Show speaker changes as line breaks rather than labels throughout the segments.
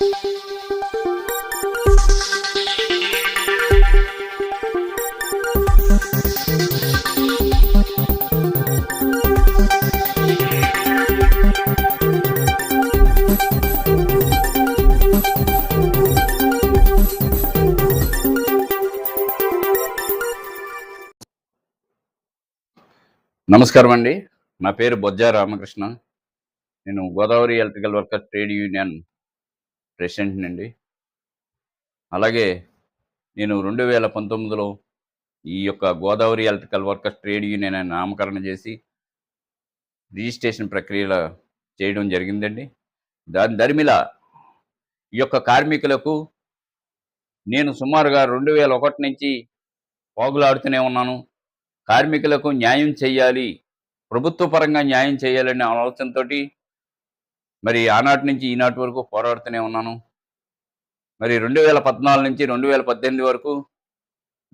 నమస్కారం అండి. నా పేరు బొజ్జా రామకృష్ణ. నేను Godavari electrical worker trade union president అండి అలాగే నేను రెండు వేల పంతొమ్మిదిలో ఈ యొక్క Godavari electrical workers trade union అని నామకరణ చేసి రిజిస్ట్రేషన్ ప్రక్రియలో చేయడం జరిగిందండి. దాని దరిమిల ఈ యొక్క కార్మికులకు నేను సుమారుగా రెండు వేల ఒకటి నుంచి పోగులాడుతూనే ఉన్నాను. కార్మికులకు న్యాయం చేయాలి ప్రభుత్వ పరంగా న్యాయం చేయాలనే ఆలోచనతోటి మరి ఆనాటి నుంచి ఈనాటి వరకు పోరాడుతూనే ఉన్నాను. మరి రెండు వేల పద్నాలుగు నుంచి రెండు వేల పద్దెనిమిది వరకు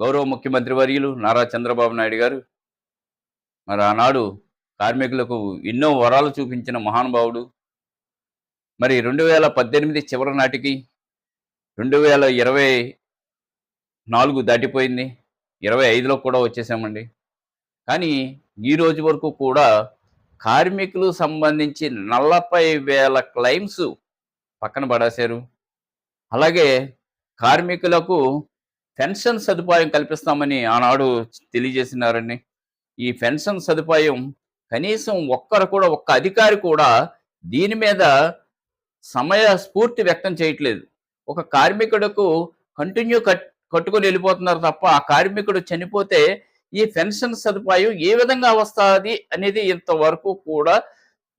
గౌరవ ముఖ్యమంత్రి వర్యులు నారా చంద్రబాబు నాయుడు గారు మరి ఆనాడు కార్మికులకు ఎన్నో వరాలు చూపించిన మహానుభావుడు. మరి రెండు వేల పద్దెనిమిది చివరి నాటికి రెండు వేల ఇరవై నాలుగు దాటిపోయింది. ఇరవై ఐదులో కూడా వచ్చేసామండి. కానీ ఈ రోజు వరకు కూడా కార్మికులు సంబంధించి నలభై వేల క్లైమ్స్ పక్కన పడేశారు. అలాగే కార్మికులకు పెన్షన్ సదుపాయం కల్పిస్తామని ఆనాడు తెలియజేసినారండి. ఈ పెన్షన్ సదుపాయం కనీసం ఒక్కరు కూడా ఒక్క అధికారి కూడా దీని మీద సమయ స్ఫూర్తి వ్యక్తం చేయట్లేదు. ఒక కార్మికుడుకు కంటిన్యూ కట్ కట్టుకొని వెళ్ళిపోతున్నారు తప్ప ఆ కార్మికుడు చనిపోతే ఈ పెన్షన్ సదుపాయం ఏ విధంగా వస్తుంది అనేది ఇంతవరకు కూడా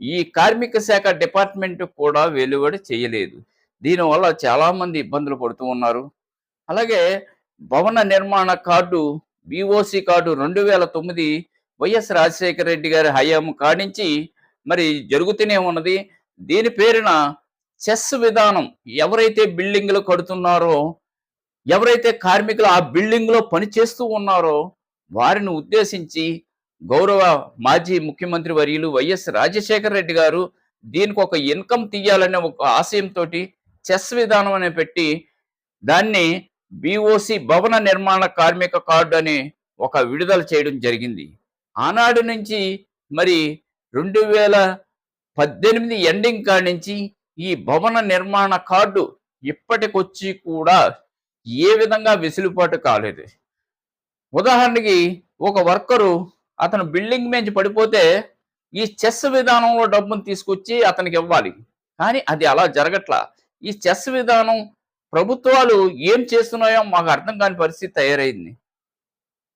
ఈ కార్మిక శాఖ డిపార్ట్మెంట్ కూడా వెలువడి చేయలేదు. దీనివల్ల చాలామంది ఇబ్బందులు పడుతూ ఉన్నారు. అలాగే భవన నిర్మాణ కార్డు బీఓసి కార్డు రెండు వేల తొమ్మిది వైఎస్ రాజశేఖర రెడ్డి గారి హయాం కాడించి మరి జరుగుతూనే ఉన్నది. దీని పేరున చెస్ విధానం ఎవరైతే బిల్డింగ్లు కడుతున్నారో ఎవరైతే కార్మికులు ఆ బిల్డింగ్లో పనిచేస్తూ పని చేస్తూ ఉన్నారో వారిని ఉద్దేశించి గౌరవ మాజీ ముఖ్యమంత్రి వర్యులు వైఎస్ రాజశేఖర రెడ్డి గారు దీనికి ఒక ఇన్కమ్ తీయాలనే ఒక ఆశయంతో చెస్ విధానం అనే పెట్టి దాన్ని బిఓసి భవన నిర్మాణ కార్మిక కార్డు అని ఒక విడుదల చేయడం జరిగింది. ఆనాడు నుంచి మరి రెండు వేల పద్దెనిమిది ఎండింగ్ కాడి నుంచి ఈ భవన నిర్మాణ కార్డు ఇప్పటికొచ్చి కూడా ఏ విధంగా వెసులుబాటు కాలేదు. ఉదాహరణకి ఒక వర్కరు అతను బిల్డింగ్ మేంచి పడిపోతే ఈ చెస్ విధానంలో డబ్బును తీసుకొచ్చి అతనికి ఇవ్వాలి. కానీ అది అలా జరగట్లా. ఈ చెస్ విధానం ప్రభుత్వాలు ఏం చేస్తున్నాయో మాకు అర్థం కాని పరిస్థితి తయారైంది.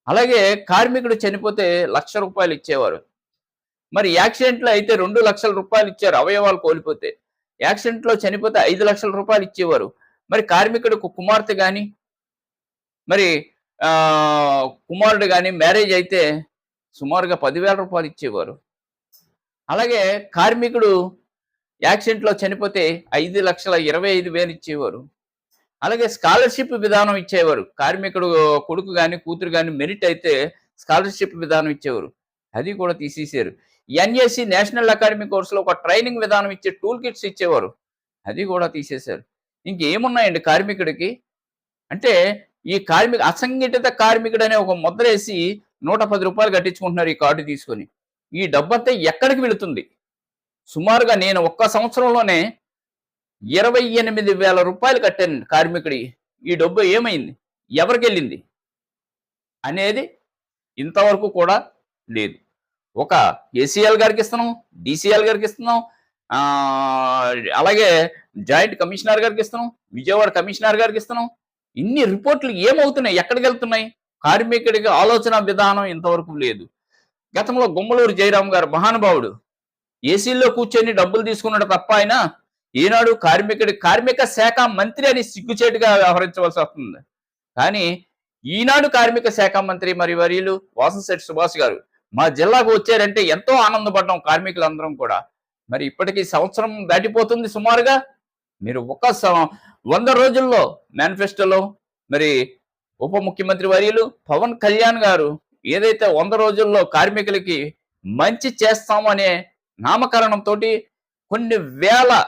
అలాగే కార్మికుడు చనిపోతే లక్ష రూపాయలు ఇచ్చేవారు. మరి యాక్సిడెంట్లో అయితే రెండు లక్షల రూపాయలు ఇచ్చారు అవయవాలు కోల్పోతే. యాక్సిడెంట్లో చనిపోతే ఐదు లక్షల రూపాయలు ఇచ్చేవారు. మరి కార్మికుడికి కుమార్తె కానీ మరి కుమారుడు కానీ మ్యారేజ్ అయితే సుమారుగా పదివేల రూపాయలు ఇచ్చేవారు. అలాగే కార్మికుడు యాక్సిడెంట్లో చనిపోతే ఐదు లక్షల ఇరవై ఐదు వేలు ఇచ్చేవారు. అలాగే స్కాలర్షిప్ విధానం ఇచ్చేవారు. కార్మికుడు కొడుకు కానీ కూతురు కానీ మెరిట్ అయితే స్కాలర్షిప్ విధానం ఇచ్చేవారు. అది కూడా తీసేసారు ఎన్ఎస్సి నేషనల్ అకాడమీ కోర్సులో ఒక ట్రైనింగ్ విధానం ఇచ్చే టూల్ కిట్స్ ఇచ్చేవారు. అది కూడా తీసేశారు. ఇంకేమున్నాయండి కార్మికుడికి? అంటే ఈ కార్మిక అసంఘటిత కార్మికుడు అనే ఒక ముద్ర వేసి నూట పది రూపాయలు కట్టించుకుంటున్నారు ఈ కార్డు తీసుకొని. ఈ డబ్బంతా ఎక్కడికి వెళుతుంది? సుమారుగా నేను ఒక్క సంవత్సరంలోనే ఇరవై ఎనిమిది వేల రూపాయలు కట్టాను కార్మికుడి. ఈ డబ్బు ఏమైంది? ఎవరికి వెళ్ళింది? అనేది ఇంతవరకు కూడా లేదు. ఒక ఏసీఎల్ గారికి ఇస్తున్నాం డిసిఎల్ గారికి ఇస్తున్నాం అలాగే జాయింట్ కమిషనర్ గారికి ఇస్తున్నాం విజయవాడ కమిషనర్ గారికి ఇస్తున్నాం ఇన్ని రిపోర్ట్లు ఏమవుతున్నాయి? ఎక్కడికి వెళ్తున్నాయి? కార్మికుడికి ఆలోచన విధానం ఇంతవరకు లేదు. గతంలో గుమ్మలూరు జయరాం గారు మహానుభావుడు ఏసీల్లో కూర్చొని డబ్బులు తీసుకున్నాడు తప్ప ఆయన ఈనాడు కార్మికుడి కార్మిక శాఖ మంత్రి అని సిగ్గుచేటుగా వ్యవహరించవలసి వస్తుంది. కానీ ఈనాడు కార్మిక శాఖ మంత్రి మరి వర్యులు వాసంశెట్టి సుభాష్ గారు మా జిల్లాకు వచ్చారంటే ఎంతో ఆనందపడ్డాం కార్మికులందరం కూడా. మరి ఇప్పటికీ సంవత్సరం దాటిపోతుంది సుమారుగా. మీరు ఒక వంద రోజుల్లో మేనిఫెస్టోలో మరి ఉప ముఖ్యమంత్రి వర్యులు పవన్ కళ్యాణ్ గారు ఏదైతే వంద రోజుల్లో కార్మికులకి మంచి చేస్తాం అనే నామకరణంతో కొన్ని వేల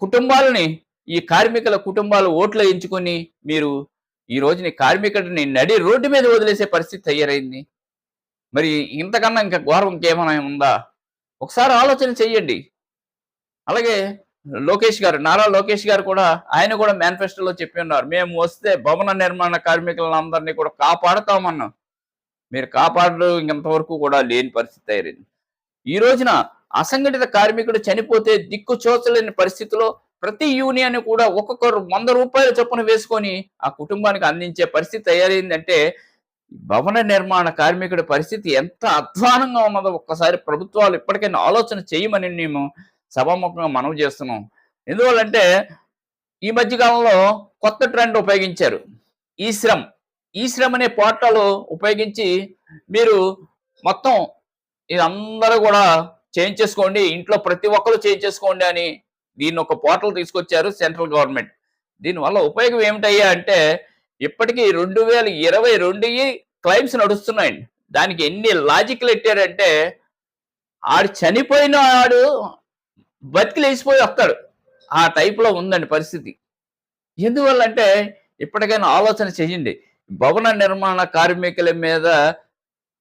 కుటుంబాలని ఈ కార్మికుల కుటుంబాలు ఓట్లు ఎంచుకొని మీరు ఈ రోజుని కార్మికుడిని నడి రోడ్డు మీద వదిలేసే పరిస్థితి తయారైంది. మరి ఇంతకన్నా ఇంకా ఘోరం ఇంకేమైనా ఉందా? ఒకసారి ఆలోచన చెయ్యండి. అలాగే లోకేష్ గారు నారా లోకేష్ గారు కూడా ఆయన కూడా మేనిఫెస్టోలో చెప్పి ఉన్నారు. మేము వస్తే భవన నిర్మాణ కార్మికులందరినీ కూడా కాపాడుతామన్నాం. మీరు కాపాడరు ఇంతవరకు కూడా లేని పరిస్థితి అయింది ఈ రోజున అసంఘటిత కార్మికుడు చనిపోతే దిక్కు చోచలేని పరిస్థితిలో ప్రతి యూనియన్ కూడా ఒక్కొక్కరు వంద రూపాయల చొప్పున వేసుకొని ఆ కుటుంబానికి అందించే పరిస్థితి తయారైందంటే భవన నిర్మాణ కార్మికుడి పరిస్థితి ఎంత అధ్వానంగా ఉన్నదో ఒక్కసారి ప్రభుత్వాలు ఇప్పటికైనా ఆలోచన చేయమని మేము సభాముఖంగా మనవి చేస్తున్నాం. ఎందువల్లంటే ఈ మధ్య కాలంలో కొత్త ట్రెండ్ ఉపయోగించారు. ఈ శ్రమ్. ఈ శ్రమ్ అనే పోర్టల్ ఉపయోగించి మీరు మొత్తం ఇది అందరూ కూడా చేంజ్ చేసుకోండి. ఇంట్లో ప్రతి ఒక్కరు చేంజ్ చేసుకోండి అని దీన్ని ఒక పోర్టల్ తీసుకొచ్చారు సెంట్రల్ గవర్నమెంట్. దీనివల్ల ఉపయోగం ఏమిటయ్యా అంటే ఇప్పటికీ రెండు వేల ఇరవై రెండు క్లైమ్స్ నడుస్తున్నాయండి. దానికి ఎన్ని లాజిక్లు ఎట్టారంటే ఆడు చనిపోయిన ఆడు బతికి లేచిపోయి వస్తాడు ఆ టైప్లో ఉందండి పరిస్థితి. ఎందువల్ల అంటే ఇప్పటికైనా ఆలోచన చేయండి. భవన నిర్మాణ కార్మికుల మీద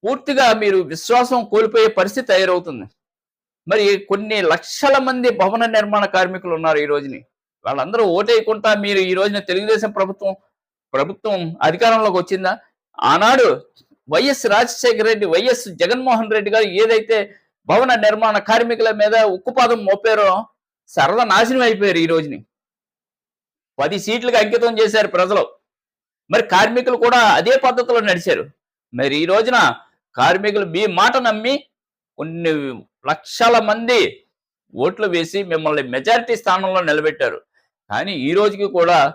పూర్తిగా మీరు విశ్వాసం కోల్పోయే పరిస్థితి తయారవుతుంది. మరి కొన్ని లక్షల మంది భవన నిర్మాణ కార్మికులు ఉన్నారు ఈ రోజుని. వాళ్ళందరూ ఓటేయకుండా మీరు ఈ రోజున తెలుగుదేశం ప్రభుత్వం ప్రభుత్వం అధికారంలోకి వచ్చిందా? ఆనాడు వైఎస్ రాజశేఖర రెడ్డి వైఎస్ జగన్మోహన్ రెడ్డి గారు ఏదైతే భవన నిర్మాణ కార్మికుల మీద ఉక్కుపాదం మోపారో. సరదా నాశనం అయిపోయారు ఈ రోజుని. పది సీట్లకు అంకితం చేశారు ప్రజలు. మరి కార్మికులు కూడా అదే పద్ధతిలో నడిచారు. మరి ఈ రోజున కార్మికులు మీ మాట నమ్మి కొన్ని లక్షల మంది ఓట్లు వేసి మిమ్మల్ని మెజారిటీ స్థానంలో నిలబెట్టారు. కానీ ఈ రోజుకి కూడా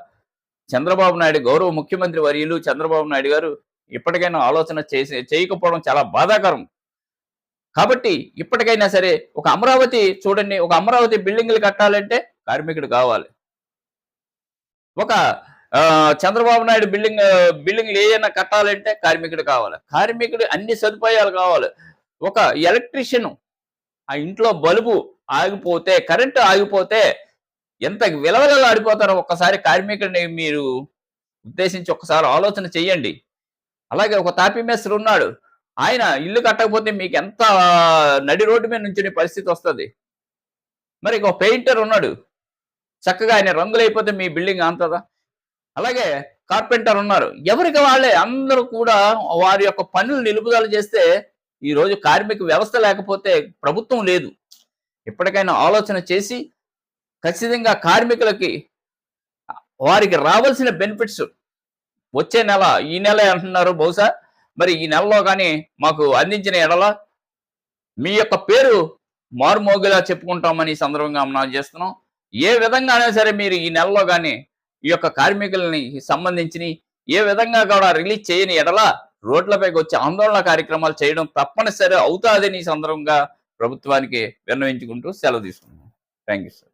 చంద్రబాబు నాయుడు గౌరవ ముఖ్యమంత్రి వర్యులు చంద్రబాబు నాయుడు గారు ఇప్పటికైనా ఆలోచన చేసి చేయకపోవడం చాలా బాధాకరం. కాబట్టి ఇప్పటికైనా సరే ఒక అమరావతి చూడండి ఒక అమరావతి బిల్డింగ్లు కట్టాలంటే కార్మికుడు కావాలి. ఒక చంద్రబాబు నాయుడు బిల్డింగ్ బిల్డింగ్లు ఏదైనా కట్టాలంటే కార్మికుడు కావాలి. కార్మికుడు అన్ని సదుపాయాలు కావాలి. ఒక ఎలక్ట్రీషియన్ ఆ ఇంట్లో బల్బు ఆగిపోతే కరెంటు ఆగిపోతే ఎంత విలవలలో ఆడిపోతారో ఒక్కసారి కార్మికుడిని మీరు ఉద్దేశించి ఒకసారి ఆలోచన చెయ్యండి. అలాగే ఒక తాపీ మేస్త్రి ఉన్నాడు. ఆయన ఇల్లు కట్టకపోతే మీకు ఎంత నడి రోడ్డు మీద నుంచునే పరిస్థితి వస్తుంది. మరి ఒక పెయింటర్ ఉన్నాడు. చక్కగా ఆయన రంగులు అయిపోతే మీ బిల్డింగ్ అంతదా? అలాగే కార్పెంటర్ ఉన్నారు. ఎవరికి వాళ్ళే? అందరూ కూడా వారి యొక్క పనులు నిలుపుదల చేస్తే ఈరోజు కార్మిక వ్యవస్థ లేకపోతే ప్రభుత్వం లేదు. ఎప్పటికైనా ఆలోచన చేసి ఖచ్చితంగా కార్మికులకి వారికి రావాల్సిన బెనిఫిట్స్ వచ్చే నెల ఈ నెల అంటున్నారు బహుశా. మరి ఈ నెలలో కానీ మాకు అందించిన ఎడల మీ యొక్క పేరు మారుమోగిలా చెప్పుకుంటామని ఈ సందర్భంగా మనం చేస్తున్నాం. ఏ విధంగానే సరే మీరు ఈ నెలలో కానీ ఈ యొక్క కార్మికులని సంబంధించి ఏ విధంగా కూడా రిలీజ్ చేయని ఎడల రోడ్లపైకి వచ్చి ఆందోళన కార్యక్రమాలు చేయడం తప్పనిసరి అవుతాదని ఈ సందర్భంగా ప్రభుత్వానికి విన్నవించుకుంటూ సెలవు తీసుకున్నాం థ్యాంక్ యూ సార్.